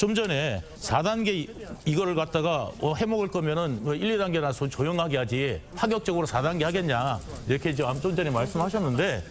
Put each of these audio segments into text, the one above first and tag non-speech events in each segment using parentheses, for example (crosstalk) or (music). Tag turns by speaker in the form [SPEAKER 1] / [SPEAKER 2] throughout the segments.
[SPEAKER 1] 좀 전에 4단계 이거를 갖다가 어, 해먹을 거면은 뭐 1, 2단계나 소- 조용하게 하지 파격적으로 4단계 하겠냐 이렇게 좀좀 전에 말씀하셨는데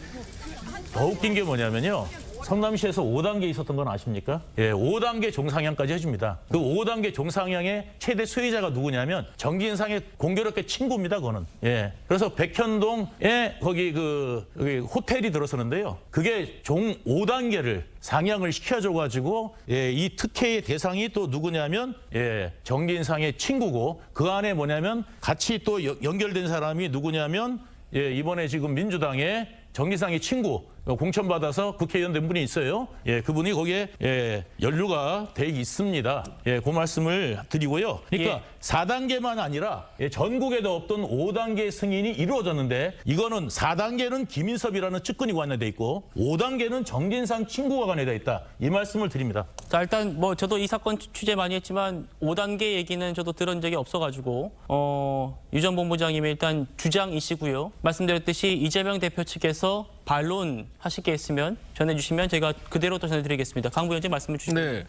[SPEAKER 1] 더 웃긴 게 뭐냐면요. 성남시에서 5단계 있었던 건 아십니까? 예, 5단계 종상향까지 해줍니다. 그 5단계 종상향의 최대 수혜자가 누구냐면 정진상의 공교롭게 친구입니다, 그거는. 예. 그래서 백현동에 거기 그 여기 호텔이 들어서는데요. 그게 종 5단계를 상향을 시켜줘가지고 예, 이 특혜의 대상이 또 누구냐면 예, 정진상의 친구고 그 안에 뭐냐면 같이 또 여- 연결된 사람이 누구냐면 예, 이번에 지금 민주당의 정기상의 친구 어, 공천받아서 국회의원 된 분이 있어요. 예, 그분이 거기에 예, 연루가 돼 있습니다. 예, 그 말씀을 드리고요. 그러니까
[SPEAKER 2] 예.
[SPEAKER 1] 4단계만 아니라 예, 전국에도 없던 5단계 승인이 이루어졌는데 이거는 4단계는 김인섭이라는 측근이 관련돼 있고 5단계는 정진상 친구가 관련돼 있다. 이 말씀을 드립니다.
[SPEAKER 2] 자 일단 뭐 저도 이 사건 취- 취재 많이 했지만 5단계 얘기는 저도 들은 적이 없어가지고 어, 유 전 본부장님의 일단 주장이시고요. 말씀드렸듯이 이재명 대표 측에서 반론 하실 게 있으면 전해주시면 제가 그대로 또 전해드리겠습니다. 강 부위원님 말씀해 주시죠.
[SPEAKER 3] 네.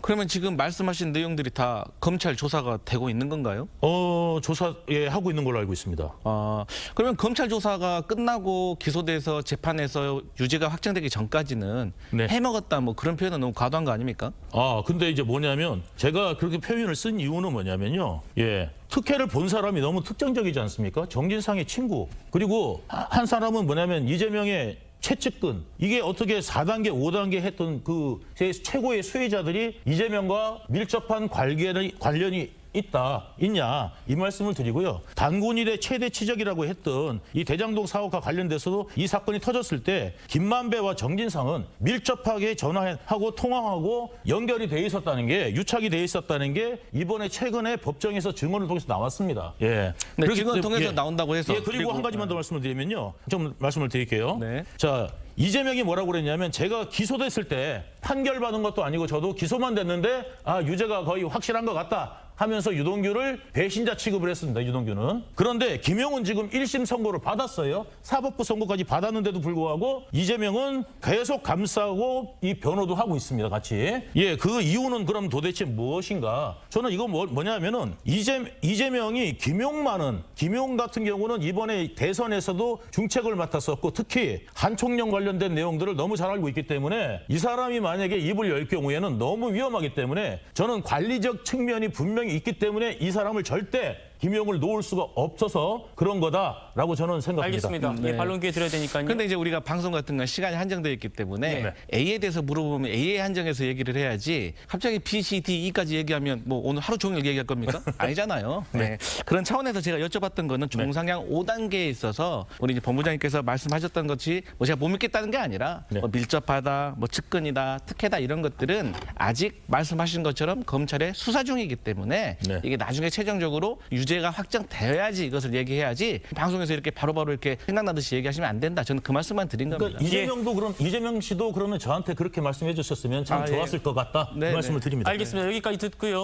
[SPEAKER 3] 그러면 지금 말씀하신 내용들이 다 검찰 조사가 되고 있는 건가요?
[SPEAKER 1] 어, 조사 예, 하고 있는 걸로 알고 있습니다.
[SPEAKER 3] 아, 그러면 검찰 조사가 끝나고 기소돼서 재판에서 유죄가 확정되기 전까지는
[SPEAKER 1] 네.
[SPEAKER 3] 해먹었다 뭐 그런 표현은 너무 과도한 거 아닙니까?
[SPEAKER 1] 아, 근데 이제 뭐냐면 제가 그렇게 표현을 쓴 이유는 뭐냐면요. 예. 특혜를 본 사람이 너무 특정적이지 않습니까? 정진상의 친구. 그리고 하- 한 사람은 뭐냐면 이재명의 최측근. 이게 어떻게 4단계, 5단계 했던 그제 최고의 수혜자들이 이재명과 밀접한 관계를, 관련이 있다, 있냐 이 말씀을 드리고요. 단군일의 최대 치적이라고 했던 이 대장동 사업과 관련돼서도 이 사건이 터졌을 때 김만배와 정진상은 밀접하게 전화하고 통화하고 연결이 돼 있었다는 게 유착이 돼 있었다는 게 이번에 최근에 법정에서 증언을 통해서 나왔습니다. 예.
[SPEAKER 3] 네, 증언
[SPEAKER 1] 때문에-
[SPEAKER 3] 통해서 나온다고 해서.
[SPEAKER 1] 예, 그리고, 한 가지만 더 말씀을 드리면요. 좀 말씀을 드릴게요.
[SPEAKER 3] 네.
[SPEAKER 1] 자, 이재명이 뭐라고 그랬냐면 제가 기소됐을 때 판결 받은 것도 아니고 저도 기소만 됐는데 아, 유죄가 거의 확실한 것 같다. 하면서 유동규를 배신자 취급을 했습니다. 유동규는. 그런데 김용은 지금 1심 선고를 받았어요. 사법부 선고까지 받았는데도 불구하고 이재명은 계속 감싸고 이 변호도 하고 있습니다. 같이. 예, 그 이유는 그럼 도대체 무엇인가? 저는 이거 뭐, 뭐냐면은 이재, 이재명이 김용만은 김용 같은 경우는 이번에 대선에서도 중책을 맡았었고 특히 한 총령 관련된 내용들을 너무 잘 알고 있기 때문에 이 사람이 만약에 입을 열 경우에는 너무 위험하기 때문에 저는 관리적 측면이 분명히 있기 때문에 이 사람을 절대 김용을 놓을 수가 없어서 그런 거다라고 저는 생각합니다.
[SPEAKER 2] 알겠습니다. 예, 반론 기회 드려야 되니까요.
[SPEAKER 3] 근데 이제 우리가 방송 같은 건 시간이 한정되어 있기 때문에
[SPEAKER 1] 네.
[SPEAKER 3] A에 대해서 물어보면 A에 한정해서 얘기를 해야지 갑자기 B, C, D, E까지 얘기하면 뭐 오늘 하루 종일 얘기할 겁니까? (laughs) 아니잖아요. 네. 그런 차원에서 제가 여쭤봤던 거는 종상향 5단계에 있어서 우리 이제 본부장님께서 말씀하셨던 것이 뭐 제가 못 믿겠다는 게 아니라
[SPEAKER 1] 네.
[SPEAKER 3] 뭐 밀접하다, 뭐 측근이다, 특혜다 이런 것들은 아직 말씀하신 것처럼 검찰의 수사 중이기 때문에
[SPEAKER 1] 네.
[SPEAKER 3] 이게 나중에 최종적으로 유죄 가 확정되어야지 이것을 얘기해야지 방송에서 이렇게 바로 바로 이렇게 생각나듯이 얘기하시면 안 된다. 저는 그 말씀만 드린 겁니다.
[SPEAKER 1] 그러니까 이재명도 그럼 이재명 씨도 그러면 저한테 그렇게 말씀해 주셨으면 참
[SPEAKER 3] 아, 예.
[SPEAKER 1] 좋았을 것 같다.
[SPEAKER 3] 네,
[SPEAKER 1] 이 말씀을
[SPEAKER 3] 네.
[SPEAKER 1] 드립니다.
[SPEAKER 2] 알겠습니다. 여기까지 듣고요.